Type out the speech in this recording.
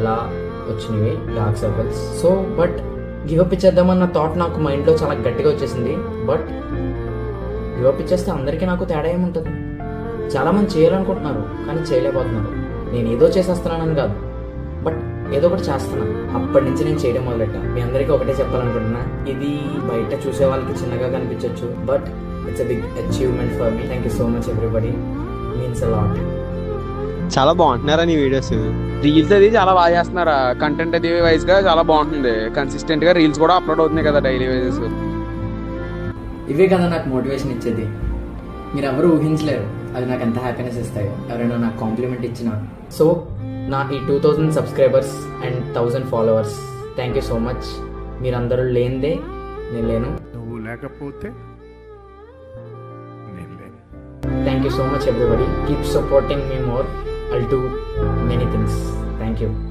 అలా వచ్చినవి dark circles so but give up ఇచ్చేద్దామన్న thought నాకు మైండ్లో చాలా గట్టిగా వచ్చేసింది. బట్ గివప్ ఇచ్చేస్తే అందరికీ నాకు తేడా ఏముంటుంది? చాలామంది చేయాలనుకుంటున్నారు కానీ చేయలేకపోతున్నారు. నేను ఏదో చేసేస్తున్నానని కాదు. బట్ ఏదో ఒకటి చేస్తున్నాను. అప్పటి నుంచి నేను చేయడం మొదలెట్టా. మీ అందరికీ ఒకటే చెప్పాలనుకుంటున్నా. ఇది బయట చూసే వాళ్ళకి చిన్నగా కనిపించవచ్చు but it's a big achievement for me thank you so much everybody means a lot చాలా బాగుంటున్నారా నీ వీడియోస్? రీల్స్ అది చాలా బాగా చేస్తున్నారా? కంటెంట్ అది వైజ్గా చాలా బాగుంటుంది. కన్సిస్టెంట్గా రీల్స్ కూడా అప్లోడ్ అవుతున్నాయి కదా డైలీ వైజెస్ ఇవే కదా నాకు మోటివేషన్ ఇచ్చేది. మీరు ఎవరు ఊహించలేరు. అది నాకు ఎంత హ్యాపీనెస్ ఇస్తాయో. ఎవరైనా నాకు కాంప్లిమెంట్ ఇచ్చిన. సో నా ఈ two thousand subscribers and thousand followers thank you so much మీరందరూ లేనిదే నేను లేను. నువ్వు లేకపోతే నేను లేను. Thank you so much everybody keep supporting me more I'll do many things. Thank you.